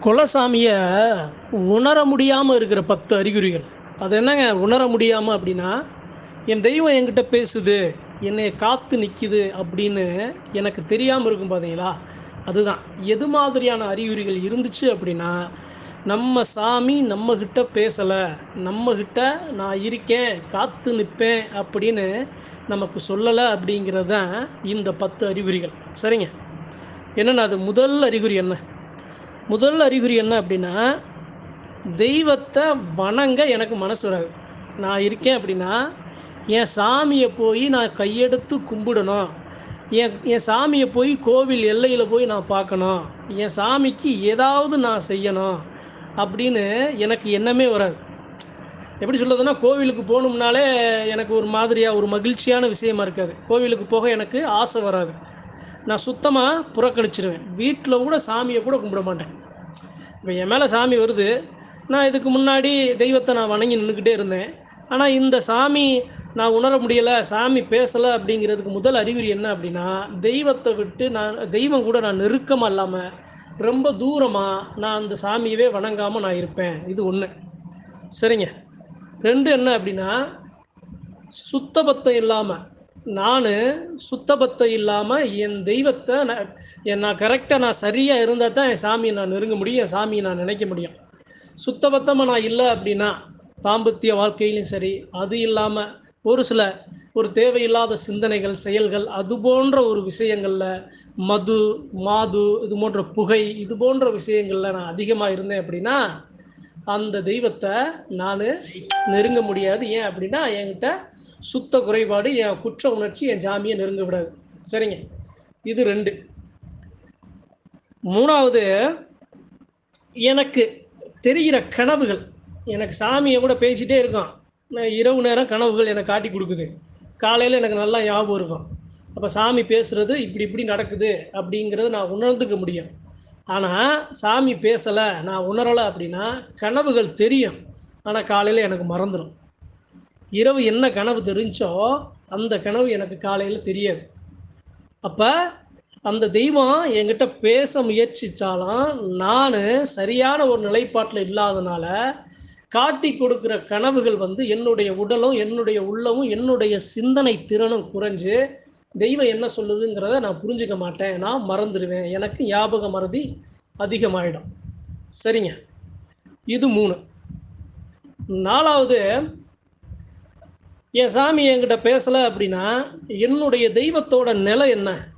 குலசாமியை உணர முடியாமல் இருக்கிற பத்து அறிகுறிகள். அது என்னங்க? உணர முடியாமல் அப்படின்னா என் தெய்வம் என்கிட்ட பேசுது என்னை காத்து நிற்கிது அப்படின்னு எனக்கு தெரியாமல் இருக்கும் பார்த்தீங்களா அதுதான். எது மாதிரியான அறிகுறிகள் இருந்துச்சு அப்படின்னா நம்ம சாமி நம்மக்கிட்ட பேசலை நம்மக்கிட்ட நான் இருக்கேன் காத்து நிற்பேன் அப்படின்னு நமக்கு சொல்லலை அப்படிங்கிறது தான் இந்த பத்து அறிகுறிகள். சரிங்க? என்னென்ன அது? முதல் அறிகுறி என்ன? முதல் அறிகுறி என்ன அப்படின்னா தெய்வத்தை வணங்க எனக்கு மனசு வராது. நான் இருக்கேன் அப்படின்னா என் சாமியை போய் நான் கையெடுத்து கும்பிடணும். என் என் சாமியை போய் கோவில் எல்லையில் போய் நான் பார்க்கணும். என் சாமிக்கு ஏதாவது நான் செய்யணும் அப்படின்னு எனக்கு எண்ணமே வராது. எப்படி சொல்கிறதுனா கோவிலுக்கு போகணும்னாலே எனக்கு ஒரு மாதிரியாக ஒரு மகிழ்ச்சியான விஷயமா இருக்காது. கோவிலுக்கு போக எனக்கு ஆசை வராது. நான் சுத்தமாக புறக்கணிச்சிருவேன். வீட்டில் கூட சாமியை கூட கும்பிட மாட்டேன். இப்போ என் மேலே சாமி வருது. நான் இதுக்கு முன்னாடி தெய்வத்தை நான் வணங்கி நின்றுக்கிட்டே இருந்தேன். ஆனால் இந்த சாமி நான் உணர முடியலை சாமி பேசலை அப்படிங்கிறதுக்கு முதல் அறிகுறி என்ன அப்படின்னா தெய்வத்தை விட்டு நான் தெய்வம் கூட நான் நெருக்கமாக இல்லாமல் ரொம்ப தூரமாக நான் அந்த சாமியவே வணங்காமல் நான் இருப்பேன். இது ஒன்று சரிங்க. ரெண்டு என்ன அப்படின்னா சுத்தபத்தம் இல்லாமல் நான் சுத்தபத்தம் இல்லாமல் என் தெய்வத்தை நான் என் நான் கரெக்டாக நான் சரியாக இருந்தால் தான் என் சாமியை நான் நெருங்க முடியும் என் சாமியை நான் நினைக்க முடியும். சுத்தபத்தமாக நான் இல்லை அப்படின்னா தாம்பத்திய வாழ்க்கையிலும் சரி அது இல்லாமல் ஒரு சில ஒரு தேவையில்லாத சிந்தனைகள் செயல்கள் அது போன்ற ஒரு விஷயங்களில் மது மாது இது போன்ற புகை இது போன்ற விஷயங்களில் நான் அதிகமாக இருந்தேன் அப்படின்னா அந்த தெய்வத்தை நான் நெருங்க முடியாது. ஏன் அப்படின்னா என்கிட்ட சுத்த குறைபாடு என் குற்ற உணர்ச்சி என் ஜாமியை நெருங்க விடாது. சரிங்க? இது ரெண்டு. மூணாவது எனக்கு தெரிகிற கனவுகள். எனக்கு சாமியை கூட பேசிகிட்டே இருக்கோம் நான் இரவு நேரம் கனவுகள் எனக்கு காட்டி கொடுக்குது. காலையில் எனக்கு நல்லா ஞாபகம் இருக்கும். அப்போ சாமி பேசுகிறது இப்படி இப்படி நடக்குது அப்படிங்கிறத நான் உணர்ந்துக்க முடியும். ஆனால் சாமி பேசலை நான் உணரலை அப்படின்னா கனவுகள் தெரியும். ஆனால் காலையில் எனக்கு மறந்துடும் இரவு என்ன கனவு தெரிஞ்சோ அந்த கனவு எனக்கு காலையில் தெரியாது. அப்போ அந்த தெய்வம் என்கிட்ட பேச முயற்சித்தாலும் நான் சரியான ஒரு நிலைப்பாட்டில் இல்லாதனால காட்டி கொடுக்குற கனவுகள் வந்து என்னுடைய உடலும் என்னுடைய உள்ளமும் என்னுடைய சிந்தனை திறனும் குறைஞ்சு தெய்வம் என்ன சொல்லுதுங்கிறத நான் புரிஞ்சுக்க மாட்டேன். நான் மறந்துடுவேன். எனக்கு ஞாபக மறதி அதிகமாயிடும். சரிங்க. இது மூணு. நாலாவது என் சாமி என்கிட்ட பேசலை அப்படின்னா என்னுடைய தெய்வத்தோட நிலை என்ன?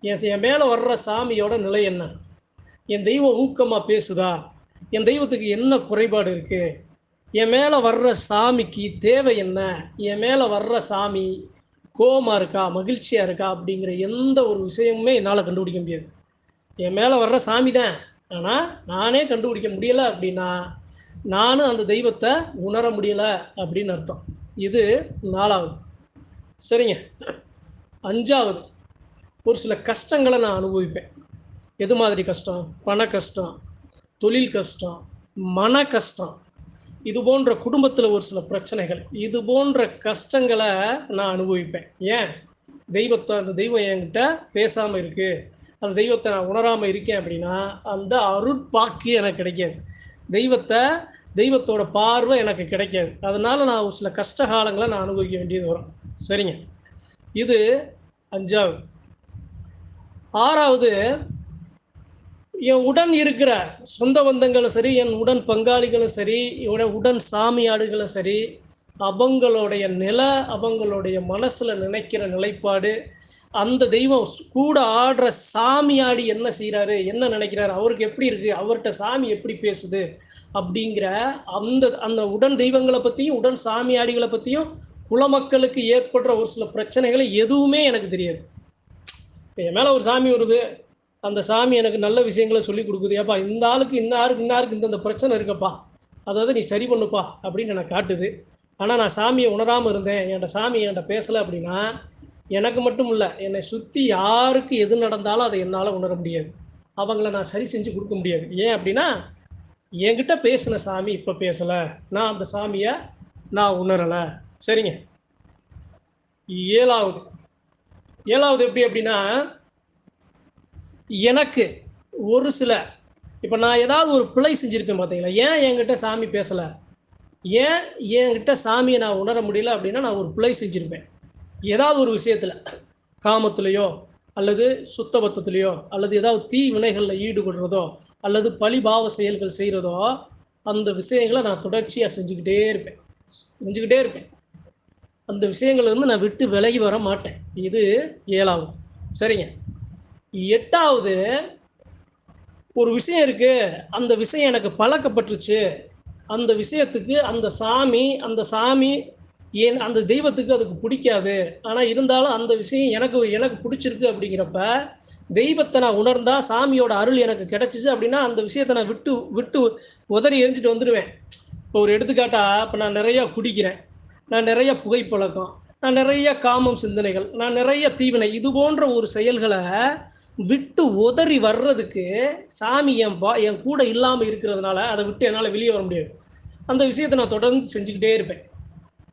என் என் மேலே வர்ற சாமியோட நிலை என்ன? என் தெய்வம் ஊக்கமாக பேசுதா? என் தெய்வத்துக்கு என்ன குறைபாடு இருக்குது என் மேலே வர்ற சாமிக்கு தேவை என்ன? என் மேலே வர்ற சாமி கோபமாக இருக்கா மகிழ்ச்சியாக இருக்கா அப்படிங்கிற எந்த ஒரு விஷயமுமே என்னால் கண்டுபிடிக்க முடியாது. என் மேலே வர்ற சாமி தான் ஆனால் நானே கண்டுபிடிக்க முடியலை அப்படின்னா நானும் அந்த தெய்வத்தை உணர முடியலை அப்படின்னு அர்த்தம். இது நாலாவது. சரிங்க. அஞ்சாவது. ஒரு சில கஷ்டங்களை நான் அனுபவிப்பேன். எது மாதிரி கஷ்டம்? பண கஷ்டம் தொழில் கஷ்டம் மன கஷ்டம். இது போன்ற குடும்பத்தில் ஒரு சில பிரச்சனைகள் இது போன்ற கஷ்டங்களை நான் அனுபவிப்பேன். ஏன்? தெய்வத்தை அந்த தெய்வம் என்கிட்ட பேசாமல் இருக்குது அந்த தெய்வத்தை நான் உணராமல் இருக்கேன் அப்படின்னா அந்த அருட்பாக்கு எனக்கு கிடைக்காது. தெய்வத்தை தெய்வத்தோட பார்வை எனக்கு கிடைக்காது. அதனால் நான் ஒரு சில கஷ்ட காலங்களை நான் அனுபவிக்க வேண்டியது வரும். சரிங்க. இது அஞ்சாவது. ஆறாவது என் உடன் இருக்கிற சொந்த பந்தங்களும் சரி என் உடன் பங்காளிகளும் சரி என்னுடைய உடன் சாமியாடுகளும் சரி அவங்களுடைய நில அவங்களுடைய மனசில் நினைக்கிற நிலைப்பாடு அந்த தெய்வம் கூட ஆடுற சாமியாடி என்ன செய்கிறாரு என்ன நினைக்கிறாரு அவருக்கு எப்படி இருக்குது அவர்கிட்ட சாமி எப்படி பேசுது அப்படிங்கிற அந்த அந்த உடன் தெய்வங்களை பற்றியும் உடன் சாமியாடிகளை பற்றியும் குலமக்களுக்கு ஏற்படுற ஒரு சில பிரச்சனைகளை எதுவுமே எனக்கு தெரியாது. இப்போ என் மேலே ஒரு சாமி வருது அந்த சாமி எனக்கு நல்ல விஷயங்களை சொல்லி கொடுக்குது. ஏப்பா இந்த ஆளுக்கு இன்னாருக்கு இன்னாருக்கு இந்தந்த பிரச்சனை இருக்குப்பா. அதாவது நீ சரி பண்ணுப்பா அப்படின்னு எனக்கு காட்டுது. ஆனால் நான் சாமியை உணராமல் இருந்தேன். என்கிட்ட சாமி என்கிட்ட பேசலை அப்படின்னா எனக்கு மட்டும் இல்லை என்னை சுற்றி யாருக்கு எது நடந்தாலும் அதை என்னால் உணர முடியாது. அவங்கள நான் சரி செஞ்சு கொடுக்க முடியாது. ஏன் அப்படின்னா என்கிட்ட பேசின சாமி இப்போ பேசலை. நான் அந்த சாமியை நான் உணரலை. சரிங்க. ஏழாவது. ஏழாவது எப்படி அப்படின்னா எனக்கு ஒரு சில இப்போ நான் ஏதாவது ஒரு பிழை செஞ்சுருப்பேன் பார்த்தீங்களா ஏன் என்கிட்ட சாமி பேசலை? ஏன் என்கிட்ட சாமியை நான் உணர முடியல அப்படின்னா நான் ஒரு பிழை செஞ்சுருப்பேன். ஏதாவது ஒரு விஷயத்தில் காமத்துலேயோ அல்லது சுத்தபத்தத்துலேயோ அல்லது ஏதாவது தீ வினைகளில் ஈடுபடுறதோ அல்லது பழிபாவ செயல்கள் செய்கிறதோ அந்த விஷயங்களை நான் தொடர்ச்சியாக செஞ்சுக்கிட்டே இருப்பேன். செஞ்சுக்கிட்டே இருப்பேன். அந்த விஷயங்கள்லேருந்து நான் விட்டு விலகி வர மாட்டேன். இது ஏழாவது. சரிங்க. எட்டாவது ஒரு விஷயம் இருக்கு. அந்த விஷயம் எனக்கு பழக்கப்பட்டுருச்சு. அந்த விஷயத்துக்கு அந்த சாமி அந்த சாமி ஏன் அந்த தெய்வத்துக்கு அதுக்கு பிடிக்காது. ஆனால் இருந்தாலும் அந்த விஷயம் எனக்கு எனக்கு பிடிச்சிருக்கு அப்படிங்கிறப்ப தெய்வத்தை நான் உணர்ந்தால் சாமியோட அருள் எனக்கு கிடச்சிச்சு அப்படின்னா அந்த விஷயத்தை நான் விட்டு விட்டு உதறி எரிஞ்சிட்டு வந்துடுவேன் இப்போ ஒரு எடுத்துக்காட்டா இப்போ நான் நிறையா குடிக்கிறேன். நான் நிறையா புகைப்பழக்கம். நான் நிறைய காமம் சிந்தனைகள் நான் நிறைய தீவினை இது போன்ற ஒரு செயல்களை விட்டு உதறி வர்றதுக்கு சாமி என் பா என் கூட இல்லாமல் இருக்கிறதுனால அதை விட்டு என்னால் வெளியே வர முடியாது. அந்த விஷயத்தை நான் தொடர்ந்து செஞ்சுக்கிட்டே இருப்பேன்.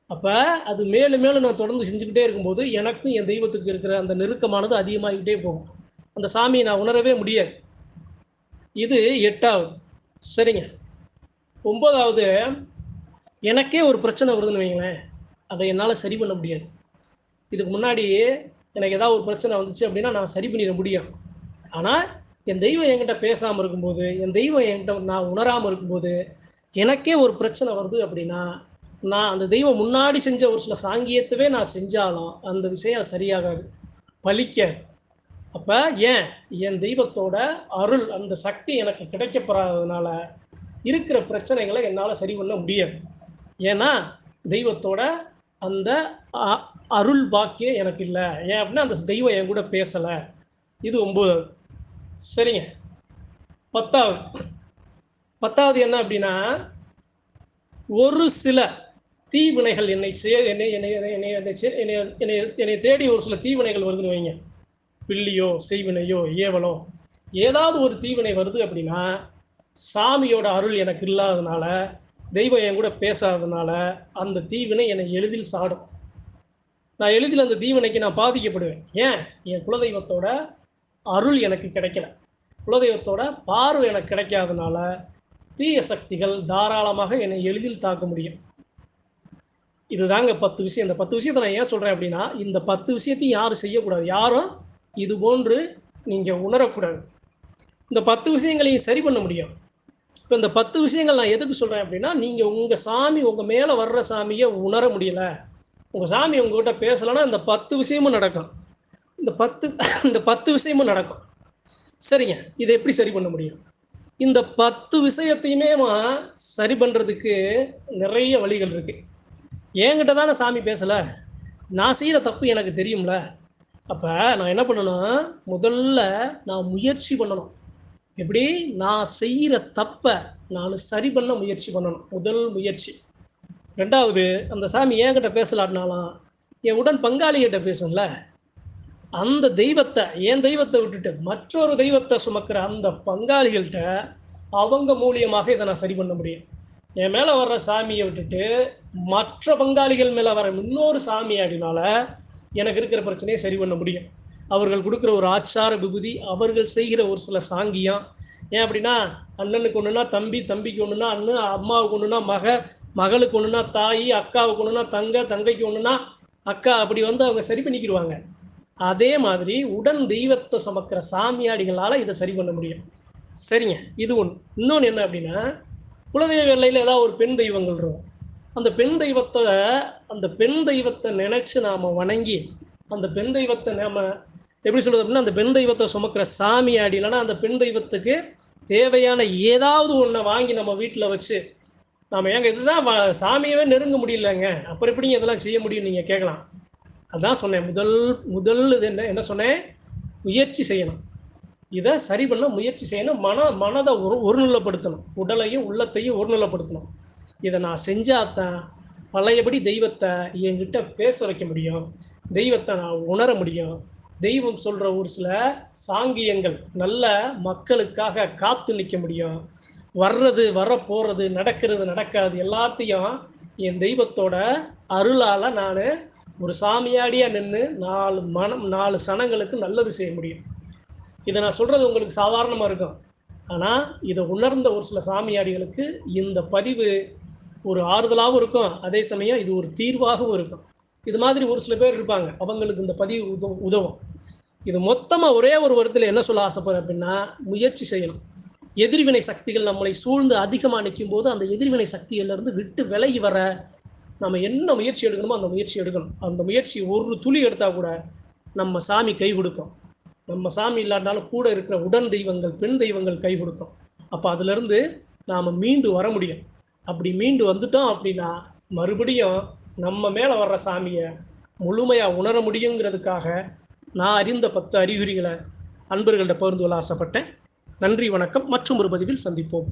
அப்போ அது மேலும் மேலும் நான் தொடர்ந்து செஞ்சுக்கிட்டே இருக்கும்போது எனக்கும் என் தெய்வத்துக்கு இருக்கிற அந்த நெருக்கமானது அதிகமாகிக்கிட்டே போகும். அந்த சாமியை நான் உணரவே முடியாது. இது எட்டாவது. சரிங்க. ஒம்பதாவது எனக்கே ஒரு பிரச்சனை வருதுன்னு வைங்களேன். அதை என்னால் சரி பண்ண முடியாது. இதுக்கு முன்னாடி எனக்கு ஏதாவது ஒரு பிரச்சனை வந்துச்சு அப்படின்னா நான் சரி பண்ணிட முடியும். ஆனால் என் தெய்வம் என்கிட்ட பேசாமல் இருக்கும்போது என் தெய்வம் என்கிட்ட நான் உணராமல் இருக்கும்போது எனக்கே ஒரு பிரச்சனை வருது அப்படின்னா நான் அந்த தெய்வம் முன்னாடி செஞ்ச ஒரு சில சாங்கியத்தவே நான் செஞ்சாலும் அந்த விஷயம் சரியாகாது. பலிக்காது. அப்போ ஏன்? என் தெய்வத்தோட அருள் அந்த சக்தி எனக்கு கிடைக்கப்படாததுனால இருக்கிற பிரச்சனைகளை என்னால் சரி பண்ண முடியாது. ஏன்னா தெய்வத்தோட அந்த அ- அருள் வாக்கியம் எனக்கு இல்லை ஏன் அப்படின்னா அந்த தெய்வம் என் கூட பேசலை. இது ஒம்பதாவது சரிங்க. பத்தாவது. பத்தாவது என்ன அப்படின்னா ஒரு சில தீவினைகள் என்னை சே என்னை என்னை என்னை என்னை என்னை என்னை என்னை தேடி ஒரு சில தீவினைகள் வருதுன்னு வைங்க. பில்லியோ செய்வினையோ ஏவலோ. ஏதாவது ஒரு தீவினை வருது அப்படின்னா சாமியோட அருள் எனக்கு இல்லாதனால தெய்வம் என் கூட பேசாததுனால அந்த தீவினை என்னை எளிதில் சாடும். நான் எளிதில் அந்த தீவினைக்கு நான் பாதிக்கப்படுவேன். ஏன்? என் குலதெய்வத்தோட அருள் எனக்கு கிடைக்கல. குலதெய்வத்தோட பார்வை எனக்கு கிடைக்காதனால தீய சக்திகள் தாராளமாக என்னை எளிதில் தாக்க முடியும். இதுதாங்க பத்து விஷயம். இந்த பத்து விஷயத்தை நான் ஏன் சொல்கிறேன் அப்படின்னா இந்த பத்து விஷயத்தையும் யாரும் செய்யக்கூடாது. யாரும் இது போன்று நீங்கள் உணரக்கூடாது. இந்த பத்து விஷயங்களையும் சரி பண்ண முடியும். இப்போ இந்த பத்து விஷயங்கள் நான் எதுக்கு சொல்கிறேன் அப்படின்னா நீங்கள் உங்கள் சாமி உங்கள் மேலே வர்ற சாமியை உணர முடியல. உங்கள் சாமி உங்ககிட்ட பேசலைன்னா இந்த பத்து விஷயமும் நடக்கும். இந்த பத்து இந்த பத்து விஷயமும் நடக்கும். சரிங்க. இதை எப்படி சரி பண்ண முடியும்? இந்த பத்து விஷயத்தையுமே சரி பண்ணுறதுக்கு நிறைய வழிகள் இருக்குது என்கிட்ட தானே சாமி பேசலை? நான் செய்கிற தப்பு எனக்கு தெரியும்ல? அப்போ நான் என்ன பண்ணணும்? முதல்ல நான் முயற்சி பண்ணணும். எப்படி? நான் செய்கிற தப்பை நான் சரி பண்ண முயற்சி பண்ணணும். முதல் முயற்சி. ரெண்டாவது அந்த சாமி என்கிட்ட பேசலாட்டினாலும் என் உடன் பங்காளிகிட்ட பேசும்ல அந்த தெய்வத்தை என் தெய்வத்தை விட்டுட்டு மற்றொரு தெய்வத்தை சுமக்கிற அந்த பங்காளிகள்கிட்ட அவங்க மூலியமாக இதை நான் சரி பண்ண முடியும். என் மேலே வர்ற சாமியை விட்டுட்டு மற்ற பங்காளிகள் மேலே வர இன்னொரு சாமி அப்படின்னால எனக்கு இருக்கிற பிரச்சனையை சரி பண்ண முடியும். அவர்கள் கொடுக்குற ஒரு ஆச்சார விபூதி அவர்கள் செய்கிற ஒரு சில சாங்கியம். ஏன் அப்படின்னா அண்ணனுக்கு ஒன்றுனா தம்பி தம்பிக்கு ஒன்றுனா அண்ணன் அம்மாவுக்கு ஒன்றுனா மக மகளுக்கு ஒன்றுனா தாய் அக்காவுக்கு ஒன்றுனா தங்க தங்கைக்கு ஒன்றுனா அக்கா அப்படி வந்து அவங்க சரி பண்ணிக்கிடுவாங்க அதே மாதிரி உடன் தெய்வத்தை சுமக்கிற சாமியாடிகளால் இதை சரி பண்ண முடியும். சரிங்க இது ஒன்று இன்னொன்று என்ன அப்படின்னா குலதெய்வ எல்லையில் ஏதாவது ஒரு பெண் தெய்வங்கள் இருக்கும். அந்த பெண் தெய்வத்தை அந்த பெண் தெய்வத்தை நினச்சி நாம் வணங்கி அந்த பெண் தெய்வத்தை நாம் எப்படி சொல்கிறது அப்படின்னா அந்த பெண் தெய்வத்தை சுமக்கிற சாமியாடி இல்லைன்னா அந்த பெண் தெய்வத்துக்கு தேவையான ஏதாவது ஒன்றை வாங்கி நம்ம வீட்டில் வச்சு நாம் ஏங்க இதுதான் சாமியவே நெருங்க முடியலங்க. அப்புறம் எப்படிங்க இதெல்லாம் செய்ய முடியும் நீங்கள் கேட்கலாம். அதான் சொன்னேன் முதல் முதல் இது என்ன என்ன சொன்னேன்? முயற்சி செய்யணும். இதை சரி பண்ண முயற்சி செய்யணும். மன மனதை ஒரு ஒருநிலைப்படுத்தணும். உடலையும் உள்ளத்தையும் ஒருநிலைப்படுத்தணும். இதை நான் செஞ்சாதான் பழையபடி தெய்வத்தை என்கிட்ட பேச வைக்க முடியும். தெய்வத்தை நான் உணர முடியும். தெய்வம் சொல்கிற ஒரு சில சாங்கியங்கள் நல்ல மக்களுக்காக காத்து நிற்க முடியும். வர்றது வர போகிறது நடக்கிறது நடக்காது எல்லாத்தையும் என் தெய்வத்தோட அருளால் நான் ஒரு சாமியாடியாக நின்று நாலு மனம் நாலு சனங்களுக்கு நல்லது செய்ய முடியும். இதை நான் சொல்கிறது உங்களுக்கு சாதாரணமாக இருக்கும். ஆனால் இதை உணர்ந்த ஒரு சில சாமியாடிகளுக்கு இந்த பதிவு ஒரு ஆறுதலாகவும் இருக்கும். அதே சமயம் இது ஒரு தீர்வாகவும் இருக்கும். இது மாதிரி ஒரு சில பேர் இருப்பாங்க. அவங்களுக்கு இந்த பதிவு உதவும் உதவும். இது மொத்தமாக ஒரே ஒரு வருடத்தில் என்ன சொல்ல ஆசைப்படுறேன் அப்படின்னா முயற்சி செய்யணும். எதிர்வினை சக்திகள் நம்மளை சூழ்ந்து அதிகமாக நிற்கும் போது அந்த எதிர்வினை சக்தியிலிருந்து விட்டு விலகி வர நம்ம என்ன முயற்சி எடுக்கணுமோ அந்த முயற்சி எடுக்கணும். அந்த முயற்சி ஒரு துளி எடுத்தால் கூட நம்ம சாமி கை கொடுக்கும். நம்ம சாமி இல்லாட்டாலும் கூட இருக்கிற உடன் தெய்வங்கள் பெண் தெய்வங்கள் கை கொடுக்கும். அப்போ அதுலேருந்து நாம் மீண்டு வர முடியும். அப்படி மீண்டு வந்துட்டோம் அப்படின்னா மறுபடியும் நம்ம மேலே வர்ற சாமியை முழுமையாக உணர முடியுங்கிறதுக்காக நான் அறிந்த பத்து அறிகுறிகளை அன்பர்கள்ட்ட பகிர்ந்து கொள்ள ஆசைப்பட்டேன். நன்றி வணக்கம். மற்றும் ஒரு பதிவில் சந்திப்போம்.